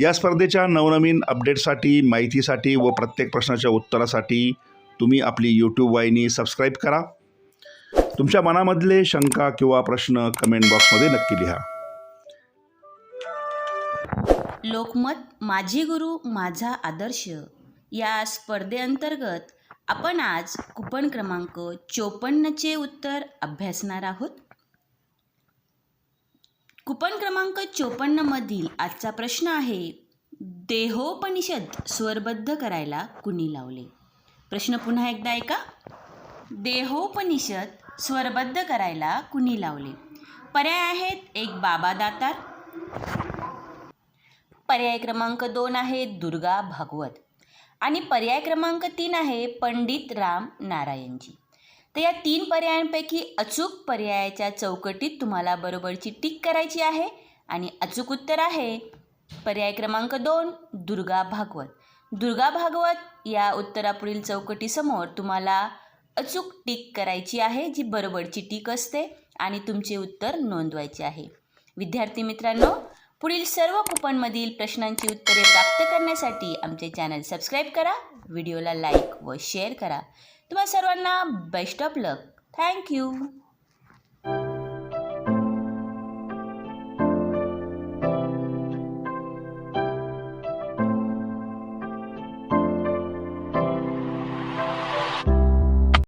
या स्पर्धेच्या नवनवीन अपडेटसाठी माहितीसाठी व प्रत्येक प्रश्नाच्या उत्तरासाठी तुम्ही आपली यूट्यूब वाहिनी सबस्क्राईब करा. तुमच्या मनामधले शंका किंवा प्रश्न कमेंट बॉक्समध्ये नक्की लिहा. लोकमत माझी गुरु माझा आदर्श. या स्पर्धेअंतर्गत आपण आज कुपन क्रमांक चोपन्नचे उत्तर अभ्यासणार आहोत. कुपन क्रमांक चोपन्नमधील आजचा प्रश्न आहे देहोपनिषद स्वरबद्ध करायला कुणी लावले? प्रश्न पुन्हा एकदा ऐका. देहोपनिषद स्वरबद्ध करायला कुणी लावले? पर्याय आहेत एक बाबा दातार. पर्याय क्रमांक दोन आहे दुर्गा भागवत. आणि पर्याय क्रमांक तीन आहे पंडित राम नारायणजी. तर या तीन पर्यायांपैकी अचूक पर्यायाच्या चौकटीत तुम्हाला बरोबरची टिक करायची आहे. आणि अचूक उत्तर आहे पर्याय क्रमांक दोन दुर्गा भागवत. दुर्गा भागवत या उत्तरापुढील चौकटीसमोर तुम्हाला अचूक टिक करायची आहे जी बरोबरची टिक असते आणि तुमचे उत्तर नोंदवायचे आहे. विद्यार्थी मित्रांनो पुढील सर्व कुपनमधील प्रश्नांची उत्तरे प्राप्त करण्यासाठी आमचे चॅनल सबस्क्राईब करा व्हिडिओला लाईक व शेअर करा. तुम्हा सर्वांना बेस्ट ऑफ लक थँक्यू